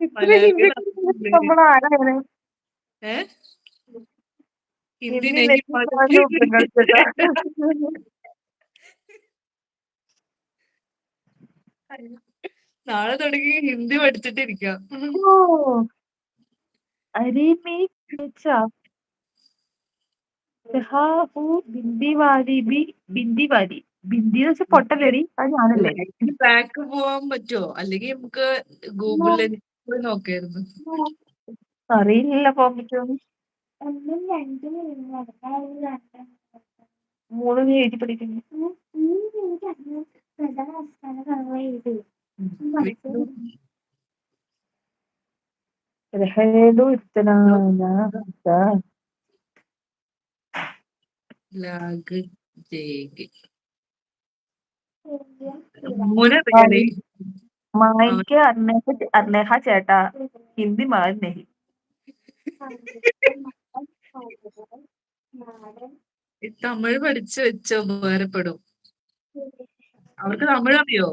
ഇത്ര ഹിന്ദി മലയാളികൾ നമ്മളാരാണ് ഏ ഹിന്ദി ഹിന്ദി नहीं समझो बंगाल बेटा നാളെ തുടങ്ങി ഹിന്ദി പഠിച്ചിട്ടിരിക്കാം ओ अरे मैं अच्छा हाँ वो बिंदी वाली भी बिंदी वाली ബിന്ദി വെച്ച് പൊട്ടലടി. അത് ഞാനല്ലേ. ബാക്ക് പോവാൻ പറ്റുമോ അല്ലെങ്കിൽ നമുക്ക് ഗൂഗിളിൽ നോക്കായിരുന്നു അറിയില്ല പോകാൻ പറ്റുമോ മൂന്ന് മായിക്ക് അർനേഹ അർനേഹ ചേട്ടാ ഹിന്ദി മകൻ തമിഴ് പഠിച്ചു വെച്ച ഉപകാരപ്പെടും. അവർക്ക് തമിഴ് അറിയോ?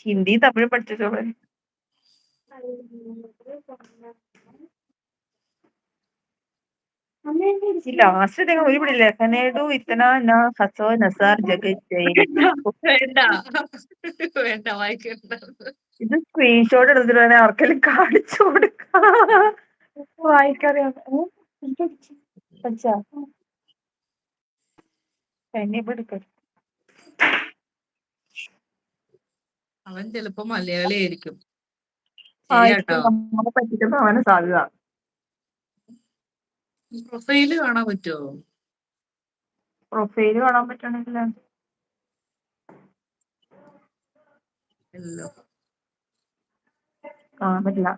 ഹിന്ദി തമിഴ് പഠിച്ചോ ഈ ലാസ്റ്റ് നിങ്ങൾ കനേഡു ഇത്തന ന ഹസോ നസാർ ജഗത് വേണ്ട വേണ്ട. വായിക്കണ്ട. ഇത് സ്ക്രീൻഷോട്ട് എടുത്തിട്ട് വേണേ ആർക്കെങ്കിലും കാണിച്ചു കൊടുക്കാം. വായിക്കറിയാം? അവൻ ചെലപ്പോ മലയാളി ആയിരിക്കും പറ്റിക്കുന്ന അവന് സാധ്യത. പ്രൊഫൈൽ കാണാൻ പറ്റുമോ പ്രൊഫൈൽ കാണാൻ പറ്റണില്ല. ഇല്ല. കാണാൻ പറ്റില്ല.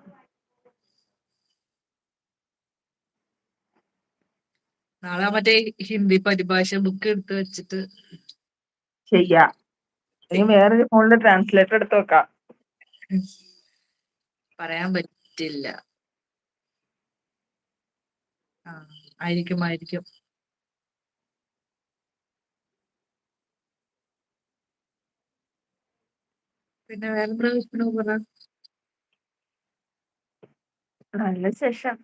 നാളെ മറ്റേ ഹിന്ദി പരിഭാഷ ബുക്ക് എടുത്ത് വെച്ചിട്ട്. ചെയ്യാ. വേറൊരു ഫോണിൽ ട്രാൻസ്ലേറ്റർ എടുത്ത് വെക്കാം. പറയാൻ പറ്റില്ല. ആ ആയിരിക്കും ആയിരിക്കും. പിന്നെ വേറെ പ്രശ്നം പറ? നല്ല ശേഷം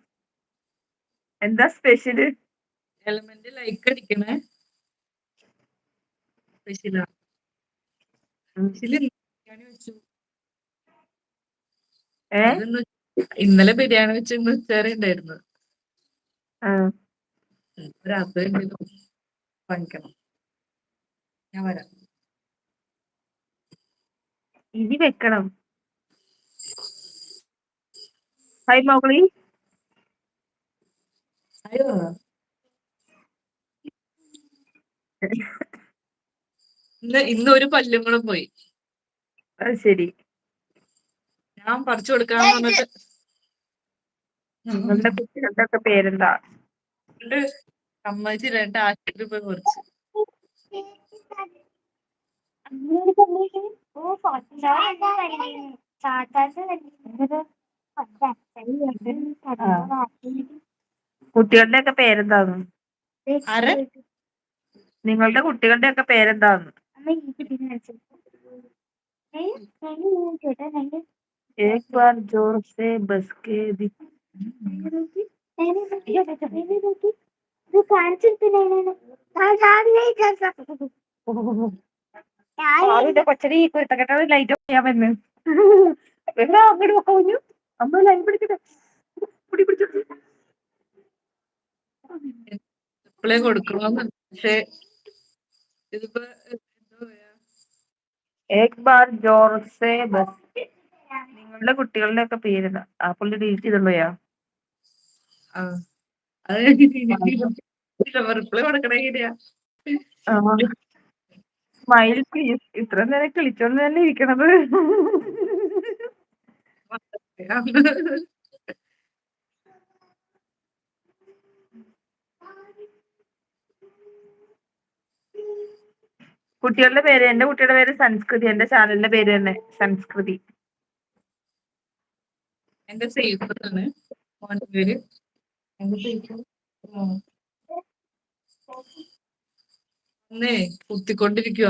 എന്താ സ്പെഷ്യൽ എലമെന്റ് ലൈക്ക് അടിക്കണേ. സ്പെഷ്യലാ സ്പെഷ്യൽ ബിരിയാണി വെച്ചു. ഇന്നലെ ബിരിയാണി വെച്ച് ഇന്ന് ഉച്ചവരെ ഉണ്ടായിരുന്നു രാത്രി എന്തെങ്കിലും വാങ്ങിക്കണം. ഞാൻ വരാം. ഇനി വെക്കണം. ഹായ് അയ്യോ ഇന്ന് ഇന്ന് ഒരു പല്ലും കൂടെ പോയി. അത് ശരി. ഞാൻ പറിച്ചു കൊടുക്കാൻ വന്നിട്ട് നിങ്ങളുടെ കുട്ടികളുടെ ഒക്കെ പേരെന്താ കൊണ്ട് സമ്മതിച്ചില്ല എന്നിട്ട് ആശുപത്രി പോയി പറിച്ചു കുട്ടികളുടെ ഒക്കെ പേരെന്താന്ന് ആരെ നിങ്ങളുടെ കുട്ടികളുടെ ഒക്കെ പേരെന്താന്ന് एक बार जोर से बस के दिख ആരുടെ കൊച്ചടി കുരുത്തക്കെട്ടാണ് ലൈറ്റ് ചെയ്യാൻ വന്ന്. വെറുതെ അങ്ങോട്ട് പോക്കു അമ്മ ലൈൻ പിടിക്കട്ടെ പിടി പക്ഷെ ഇതിപ്പോ എന്താ പറയാ? ഏക് ബാർ ജോർ സേ ബസ്. നിങ്ങളുടെ കുട്ടികളുടെ ഒക്കെ പേരെന്താ ആ പുള്ളി ഡിലീറ്റ് ചെയ്തോയാ ആ അത് റിപ്ലൈ കൊടുക്കണ എങ്ങനെയാ സ്മൈൽ പ്ലീസ് ഇത്ര നേരം കിളിച്ചോണ്ട് തന്നെ ഇരിക്കണത്. കുട്ടികളുടെ പേര് എന്റെ കുട്ടിയുടെ പേര് സംസ്കൃതി എന്റെ ചാനലിന്റെ പേര് തന്നെ സംസ്കൃതി. എന്റെ സേഫ് ആണ് പേര്. ഒന്നേ കുത്തിക്കൊണ്ടിരിക്കുക